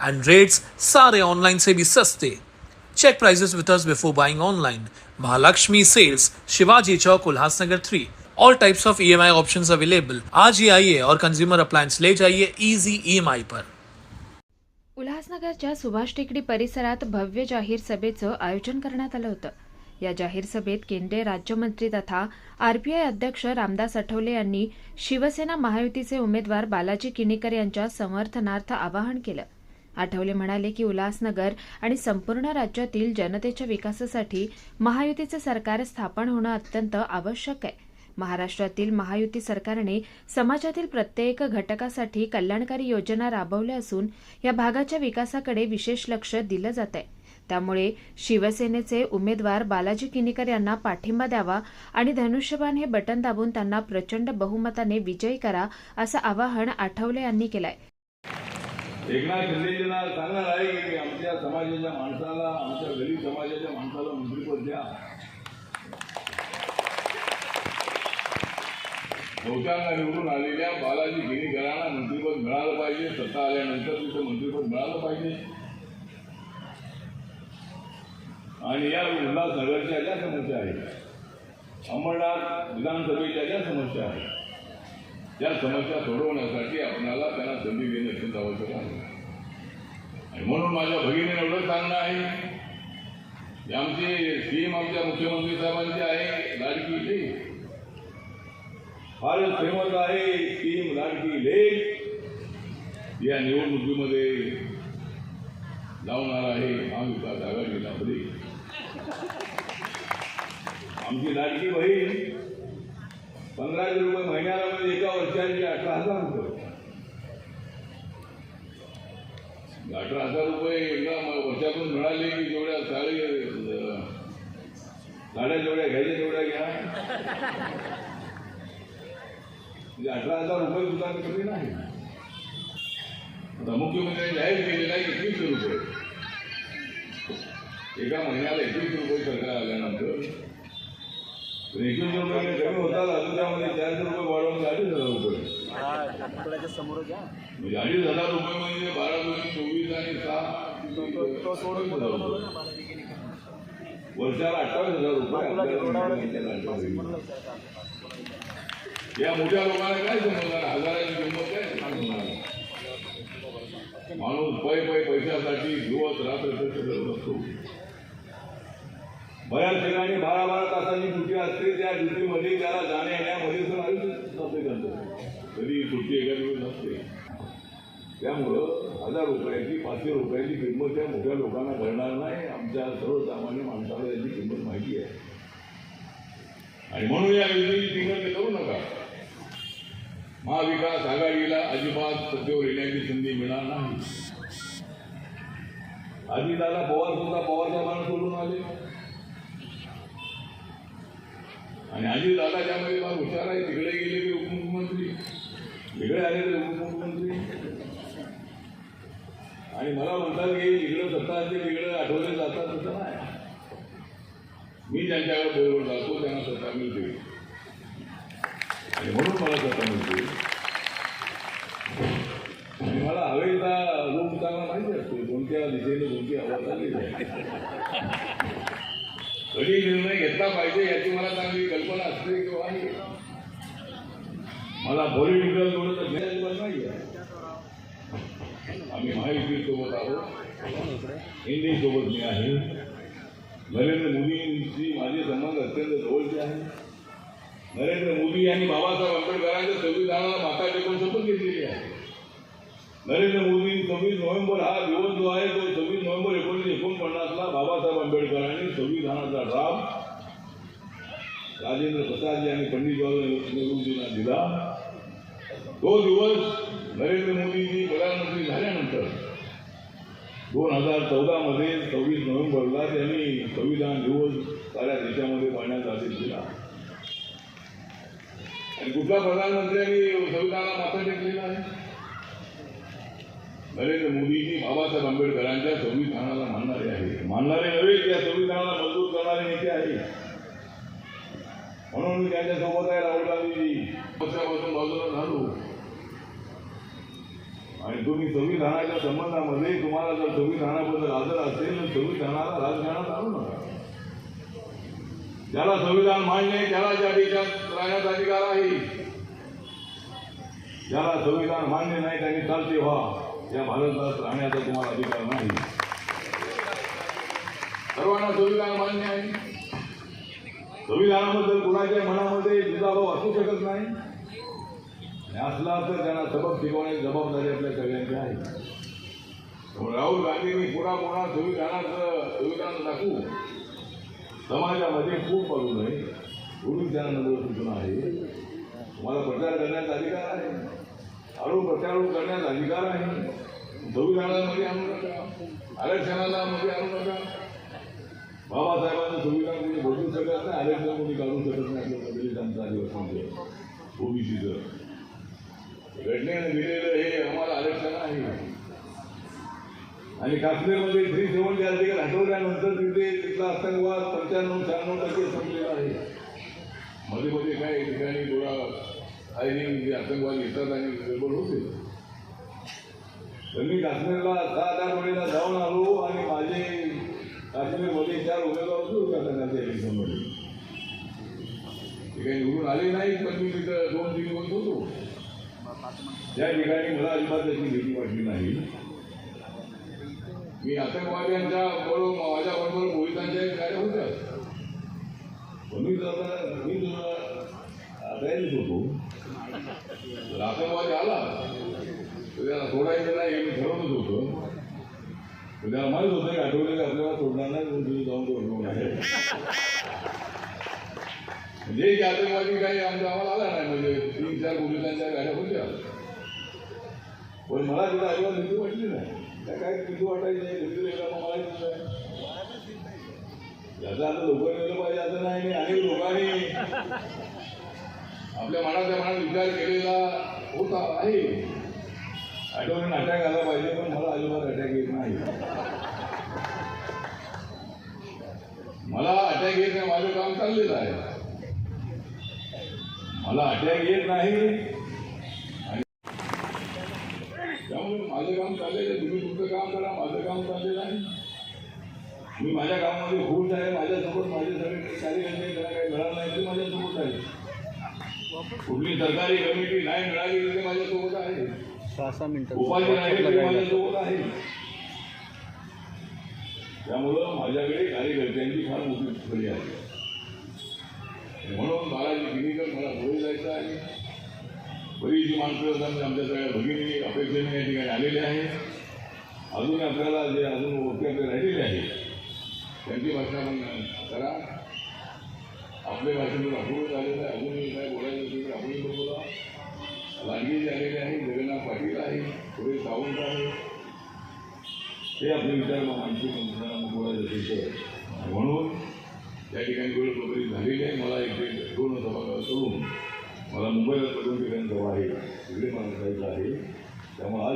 and rates सारे online से भी सस्ते check prices with us before buying online Mahalakshmi sales Shivaji Chowk Ulhasnagar three all types of EMI options available आज ही आइए और कंज्यूमर अप्लायंस ले जाइए इजी ईएमआई पर उल्हासनगरच्या सुभाष टेकडी परिसरात भव्य जाहीर सभेचं आयोजन करण्यात आलं होतं. या जाहीर सभेत केंद्रीय राज्यमंत्री तथा आरपीआय अध्यक्ष रामदास आठवले यांनी शिवसेना महायुतीचे उमेदवार बालाजी किणीकर यांच्या समर्थनार्थ आवाहन केलं. आठवले म्हणाले की उल्हासनगर आणि संपूर्ण राज्यातील जनतेच्या विकासासाठी महायुतीचं सरकार स्थापन होणं अत्यंत आवश्यक आहे. महाराष्ट्रातील महायुती सरकारने समाजातील प्रत्येक घटकासाठी कल्याणकारी योजना राबवल्या असून या भागाच्या विकासाकडे विशेष लक्ष दिलं जात आहे. त्यामुळे शिवसेनेचे उमेदवार बालाजी किनीकर यांना पाठिंबा द्यावा आणि धनुष्यबाण हे बटन दाबून त्यांना प्रचंड बहुमताने विजयी करा असं आवाहन आठवले यांनी केलंय. एकनाथ शिंदेजींना सांगणार आहे की आमच्या समाजाच्या माणसाला आमच्या गरीब समाजाच्या माणसाला मंत्रीपद द्या. बहुतांना निवडून आलेल्या बालाजी गिरीकरांना मंत्रिपद मिळालं पाहिजे सत्ता आल्यानंतर तिथं मंत्रिपद मिळालं पाहिजे. आणि या उल्हासनगरच्या ज्या समस्या आहेत अंबरनाथ विधानसभेच्या ज्या समस्या आहेत त्या समस्या सोडवण्यासाठी आपणाला त्यांना संधी देणे अत्यंत आवश्यक आहे आणि म्हणून माझ्या भगिनीने एवढं सांगणं आहे की आमची स्कीम आमच्या मुख्यमंत्री साहेबांची आहे लाडकी लेख फारच फेमस आहे स्कीम लाडकी लेख या निवडणुकीमध्ये लावणार आहे महाविकास आघाडीला बरी आमची लाडकी बहीण पंधराशे रुपये महिन्याला म्हणजे एका वर्षाची अठरा हजार रुपये अठरा हजार रुपये एकदा वर्षातून मिळाले की जेवढ्या साडी साड्या जेवढ्या घ्यायच्या तेवढ्या घ्या. म्हणजे अठरा हजार रुपये सुद्धा कमी नाही. आता मुख्यमंत्र्यांनी जाहीर केलेला आहे एकवीसशे रुपये. एका महिन्याला एकवीसशे रुपये सरकार आल्यानंतर पण रुपये कमी होतात त्यामध्ये चारशे रुपये वाढवून अडीच हजार रुपये अडीच हजार रुपये म्हणजे बारा दोन्ही चोवीस आणि सहा वर्षाला अठ्ठावीस हजार रुपये या मोठ्या लोकांना काय समजणार हजाराची किंमत काय समजणार माणूस पै पै पैशासाठी दिवस रात्र असतो बऱ्याच ठिकाणी बारा बारा तासांची ड्युटी असते त्या ड्युटीमध्ये त्याला जाण्या येण्यामध्ये आयुष्य कधी सुट्टी एका दिवस नसते. त्यामुळं हजार रुपयाची पाचशे रुपयाची किंमत त्या मोठ्या लोकांना कळणार नाही. आमच्या सर्वसामान्य माणसाला याची किंमत माहिती आहे. आणि म्हणून या योजनेची टीका करू नका. महाविकास आघाडीला अजिबात सत्तेवर येण्याची संधी मिळणार नाही. अजितदादा पवार सुद्धा पवारचा साहेबांना सोडून आले. आणि अजितदादा त्यामध्ये फार हुशार आहे तिकडे गेले ते उपमुख्यमंत्री. तिकडे आले ते उपमुख्यमंत्री. आणि मला म्हणतात की इकडे सत्ता असते तिकडे आठवले जातात तसं नाही. मी ज्यांच्याकडे बरोबर जातो त्यांना सत्ता मिळते. आणि म्हणून मला सत्ता मिळते. आणि मला हवेचा लोक चांगला माहिती असतो कोणत्या दिशेने कोणती हवा चालली घरी निर्णय घेतला पाहिजे याची मला चांगली कल्पना असते किंवा आहे मला पॉलिटिकल थोडं तर ज्ञान नाही आहे. आम्ही महायुती सोबत आहोत. एनडी सोबत मी आहे. नरेंद्र मोदींशी माझे संबंध अत्यंत जवळचे आहे. नरेंद्र मोदी यांनी बाबासाहेब आंबेडकरांच्या संविधानाला माता टेकून शपथ घेतलेली आहे. नरेंद्र मोदी सव्वीस नोव्हेंबर हा दिवस जो आहे तो सव्वीस नोव्हेंबर एकोणीसशे एकोणपन्नासला बाबासाहेब आंबेडकरांनी संविधानाचा ड्राफ्ट राजेंद्र प्रसादजी आणि पंडित जवाहरलाल नेहरूजींना दिला. तो दिवस नरेंद्र मोदीजी प्रधानमंत्री झाल्यानंतर दोन हजार चौदामध्ये सव्वीस नोव्हेंबरला त्यांनी संविधान दिवस साऱ्या देशामध्ये पाळण्याचा आदेश दिला. आणि कुठल्या प्रधानमंत्र्यांनी संविधानाला माथा टेकलेला आहे? नरेंद्र मोदीजी बाबासाहेब आंबेडकरांच्या संविधानाला मानणारे आहे. मानणारे नव्हे की या संविधानाला मजबूत करणारे नेते आहे. म्हणून मी त्यांच्यासोबत आहे राहुल गांधीजी. पक्षापासून बाजूला झालो आणि तुम्ही संविधानाच्या संबंधामध्ये तुम्हाला जर संविधानाबद्दल आदर असेल तर संविधानाला राजकारणात आणू नका. ज्याला संविधान मान्य आहे त्याला ज्या देशात राहण्याचा अधिकार आहे. ज्याला संविधान मान्य नाही त्यांनी चालते व्हा. या भारतात राहण्याचा तुम्हाला अधिकार नाही. सर्वांना संविधान मान्य आहे. संविधानाबद्दल कुणाच्या मनामध्ये दुजाभाव असू शकत नाही. असला तर त्यांना सबक शिकवण्याची जबाबदारी आपल्या सगळ्यांची आहे. राहुल गांधींनी पुन्हा पुन्हा संविधानाचं संविधान दाखवू. समाजामध्ये खूप पडू नये. म्हणून सूचना आहे. तुम्हाला प्रचार करण्याचा अधिकार आहे. आरोप प्रत्यारोप करण्याचा अधिकार आहे संविधानामध्ये आणू नका. आरक्षणाला मध्ये आणू नका. बाबासाहेबांचं संविधान कोणी बदलू शकत नाही आरक्षण कोणी काढू शकत नाही आपल्या दलितांचं आदिवासांचं ओबीसीचं. घटनेनं दिलेलं हे आम्हाला आरक्षण आहे. आणि काश्मीरमध्ये थ्री सेव्हन्टी अधिकार हटवल्यानंतर तिथे तिथला आतंकवाद पंच्याण्णव शहाण्णव टक्के संपलेला आहे. मध्ये मध्ये काही ठिकाणी थोडा फायरिंग जे आतंकवादी येतात आणि गडबड होते तर मी काश्मीरला सहा आठ वेळेला जाऊन आलो आणि माझे काश्मीरमध्ये चार उमेदवार होते त्या इलेक्शनमध्ये ते काही निवडून आले नाही पण मी तिथं दोन तीन दिवस होतो त्या ठिकाणी मला अजिबात त्याची भीती वाटली नाही. मी आतंकवाद्यांच्या बरोबर माझ्या बरोबर पोलिसांच्या गाड्या होत्या. मी जर मी तुला तयारीत होतो जर आला त्याला सोडायचं नाही मी ठरवत होतो. त्याला माहीत होतं की आठवले आपल्याला सोडणार नाही म्हणून जाऊन तो आहे म्हणजे की आतंकवादी काही आमच्या आम्हाला आला नाही म्हणजे तीन चार पोलिसांच्या गाड्या होत्या पण मला तिथं अजिबात भीती वाटली नाही त्या काय भीती वाटायची नाही भीती मला याचा आता लोकांनी गेलं पाहिजे असं नाही आणि अनेक लोकांनी आपल्या मनातल्या मनात विचार केलेला होता आहे. आठवण अटॅक आला पाहिजे पण मला अजिबात अटॅक येत नाही. मला अटॅक येत नाही माझं काम चाललेलं आहे. मला अटॅक येत नाही. त्यामुळे माझं काम चाललेलं आहे. तुम्ही तुमचं काम करा माझं काम चाललेलं आहे. मी माझ्या कामामध्ये खुश आहे माझ्यासोबत माझे सगळे कार्यकर्ते ज्यांना काही मिळालं कुठली सरकारी कमिटी नाही मिळाली तर माझ्यासोबत आहे सहा सहा मिनिटं उपाधी नाही माझ्यासोबत आहे त्यामुळं माझ्याकडे कार्यकर्त्यांची फार मोठी तुकडी आहे. म्हणून बालाजी किनीकर मला पुढे जायचं आहे. बरीचशी माणसं समजा आमच्या सगळ्या भगिनी अपेक्षेने या ठिकाणी आलेले आहे अजून आपल्याला जे अजून राहिलेले आहे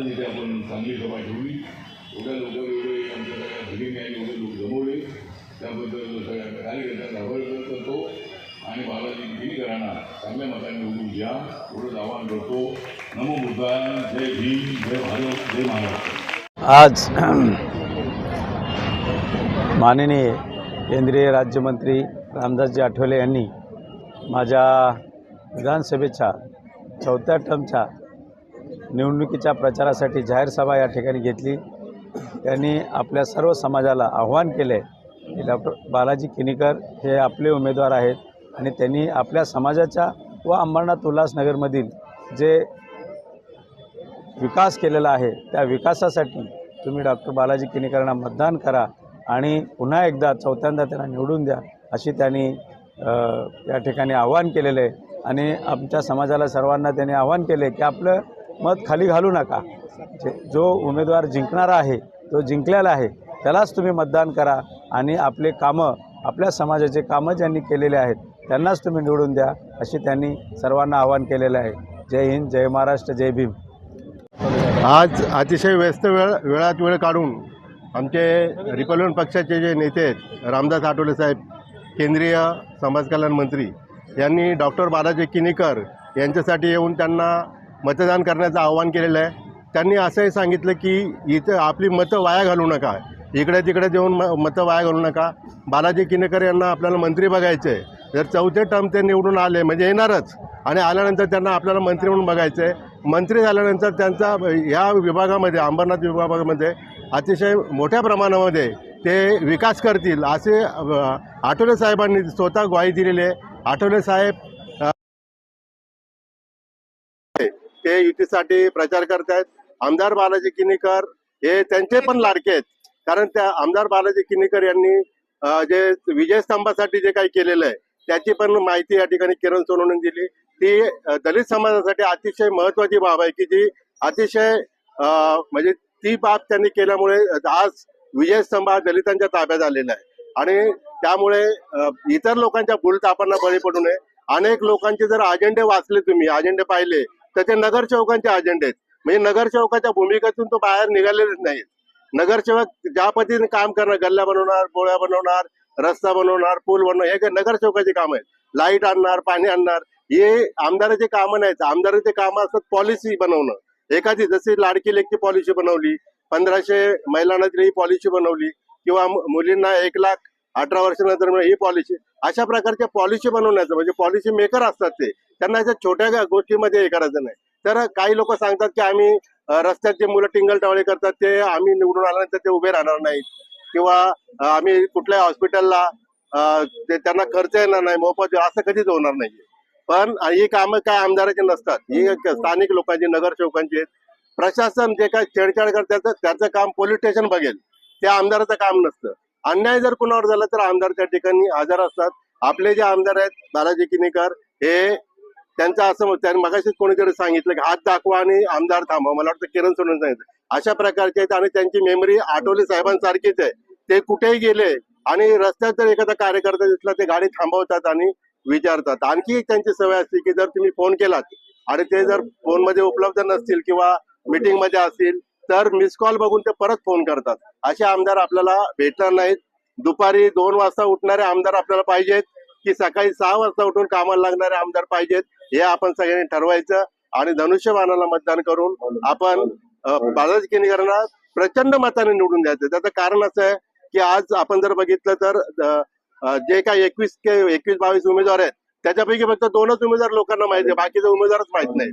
आज इथे आपण चांगली सभा ठेवली. एवढ्या लवकर एवढे आमच्या सगळ्या भगिनी आणि एवढे लोक जमवले. त्याबद्दल सगळ्या कार्यकर्त्यांना आभार करतो. आणि बालाजी गिरीकरांना चांगल्या मताने उघडून घ्या एवढंच आवाहन करतो. नमो बुद्धाय. जय भीम. जय भारत. जय महाराष्ट्र. आज माननीय केंद्रीय राज्यमंत्री रामदासजी आठवले यांनी माझ्या विधानसभेच्या चौथ्या टर्मच्या निवडणुकीच्या प्रचारासाठी जाहीर सभा या ठिकाणी घेतली. त्यांनी आपल्या सर्व समाजाला आव्हान केले की डॉक्टर बालाजी किनीकर हे आपले उमेदवार आहेत आणि त्यांनी आपल्या समाजाच्या व अंबरनाथ उल्हासनगरमधील जे विकास केलेला आहे त्या विकासासाठी तुम्ही डॉक्टर बालाजी किनीकरांना मतदान करा आणि पुन्हा एकदा चौथ्यांदा त्यांना निवडून द्या अशी त्यांनी या ठिकाणी आव्हान केलेलं आहे. आणि आमच्या समाजाला सर्वांना त्यांनी आव्हान केले की आपलं मत खाली घालू नका. जे जो उमेदवार जिंकणारा आहे तो जिंकलेला आहे त्यालाच तुम्ही मतदान करा आणि आपले कामं आपल्या समाजाचे कामं ज्यांनी केलेले आहेत त्यांनाच तुम्ही निवडून द्या अशी त्यांनी सर्वांना आवाहन केलेलं आहे. जय हिंद जय महाराष्ट्र जय भीम. आज अतिशय व्यस्त वेळ वेळात वेळ काढून आमचे रिपब्लिकन पक्षाचे जे नेते आहेत रामदास आठवले साहेब केंद्रीय समाज कल्याण मंत्री यांनी डॉक्टर बालाजी किनीकर यांच्यासाठी येऊन त्यांना मतदान करण्याचं आवाहन केलेलं आहे. त्यांनी असंही सांगितलं की इथं आपली मतं वाया घालू नका. इकडे तिकडे देऊन म मतं वाया घालू नका. बालाजी किनेकर यांना आपल्याला मंत्री बघायचं आहे जर चौथे टर्म ते निवडून आले म्हणजे येणारच. आणि आल्यानंतर त्यांना आपल्याला मंत्री म्हणून बघायचं आहे मंत्री झाल्यानंतर त्यांचा ह्या विभागामध्ये अंबरनाथ विभागामध्ये अतिशय मोठ्या प्रमाणामध्ये ते विकास करतील. असे आठवले साहेबांनी स्वतः ग्वाही दिलेली आहे. आठवले साहेब ते युतीसाठी प्रचार करत आहेत. आमदार बालाजी किनीकर हे त्यांचे पण लाडके आहेत. कारण त्या आमदार बालाजी किनीकर यांनी जे जे विजयस्तंभासाठी जे काही केलेलं आहे त्याची पण माहिती या ठिकाणी किरण सोनवणे दिली. ती दलित समाजासाठी अतिशय महत्वाची बाब आहे की जी अतिशय म्हणजे ती बाब त्यांनी केल्यामुळे आज विजयस्तंभ हा दलितांच्या ताब्यात आलेला आहे. आणि त्यामुळे इतर लोकांच्या भूलतापांना बळी पडू नये. अनेक लोकांचे जर अजेंडे वाचले तुम्ही अजेंडे पाहिले तर ते नगरसेवकांचे अजेंडे आहेत. म्हणजे नगरसेवकाच्या भूमिकेतून तो बाहेर निघालेलेच नाही. नगरसेवक ज्या पद्धतीने काम करणार गल्ल्या बनवणार गोळ्या बनवणार रस्ता बनवणार पूल बनवणार हे काही नगरसेवकाची काम आहेत. लाइट आणणार पाणी आणणार. हे आमदाराचे कामं नाहीत. आमदाराचे कामं असतात पॉलिसी बनवणं. एखादी जशी लाडकी लेखची पॉलिसी बनवली पंधराशे महिलांना ही पॉलिसी बनवली किंवा मुलींना एक लाख अठरा वर्षानंतर ही पॉलिसी अशा प्रकारच्या पॉलिसी बनवण्याचं म्हणजे पॉलिसी मेकर असतात ते. त्यांना अशा छोट्या गोष्टीमध्ये हे करायचं नाही. तर काही लोक सांगतात की आम्ही रस्त्यात जे मुलं टिंगल टावळे करतात ते आम्ही निवडून आल्यानंतर ते उभे राहणार नाहीत. किंवा आम्ही कुठल्याही हॉस्पिटलला त्यांना खर्च येणार नाही मोफत असं कधीच होणार नाहीये. पण ही कामं काय आमदाराची नसतात. ही स्थानिक लोकांची नगरसेवकांची आहेत. प्रशासन जे काय छेडछाड करतात त्याचं त्याचं काम पोलीस स्टेशन बघेल. ते आमदाराचं काम नसतं. अन्याय जर कुणावर झाला तर आमदार त्या ठिकाणी हजर असतात. आपले जे आमदार आहेत बालाजी किनीकर हे त्यांचं असं त्यांनी मगाशीच कोणीतरी सांगितलं की हात दाखवा आणि आमदार थांबवा मला वाटतं किरण सोडून सांगितलं अशा प्रकारचे आहेत आणि त्यांची मेमरी आठवले साहेबांसारखीच आहे. ते कुठेही गेले आणि रस्त्यात जर एखादा कार्यकर्ता दिसला ते गाडी थांबवतात आणि विचारतात. आणखी एक त्यांची सवय असते की जर तुम्ही फोन केलात आणि ते जर फोनमध्ये उपलब्ध नसतील किंवा मीटिंगमध्ये असतील तर मिस कॉल बघून ते परत फोन करतात. असे आमदार आपल्याला भेटणार नाहीत. दुपारी दोन वाजता उठणारे आमदार आपल्याला पाहिजेत. की सकाळी सहा वाजता उठून कामाला लागणारे आमदार पाहिजेत हे आपण सगळ्यांनी ठरवायचं आणि धनुष्यबाणाला मतदान करून आपण बालाजी केणीकरांना प्रचंड मताने निवडून द्यायचं. त्याचं कारण असं आहे की आज आपण जर बघितलं तर जे काही एकवीस के एकवीस बावीस उमेदवार आहेत त्याच्यापैकी फक्त दोनच उमेदवार लोकांना माहिती आहे बाकीचे उमेदवारच माहीत नाहीत.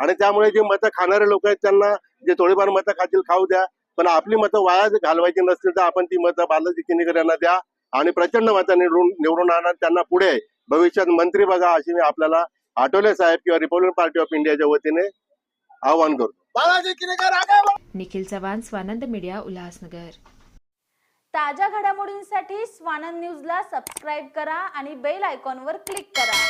आणि त्यामुळे जे मतं खाणारे लोक आहेत त्यांना जे थोडीफार मतं खातील खाऊ द्या. पण आपली मतं वाया घालवायची नसतील तर आपण ती मतं बालाजी किनीकर यांना द्या. आणि प्रचंड मतं निवडून निवडून आणा त्यांना पुढे भविष्यात मंत्री बघा अशी मी आपल्याला आठवले साहेब किंवा रिपब्लिकन पार्टी ऑफ इंडियाच्या वतीने आवाहन करतो. निखिल चव्हाण स्वानंद मीडिया उल्हासनगर. ताज्या घडामोडींसाठी स्वानंद न्यूजला सबस्क्राईब करा आणि बेल आयकॉनवर क्लिक करा.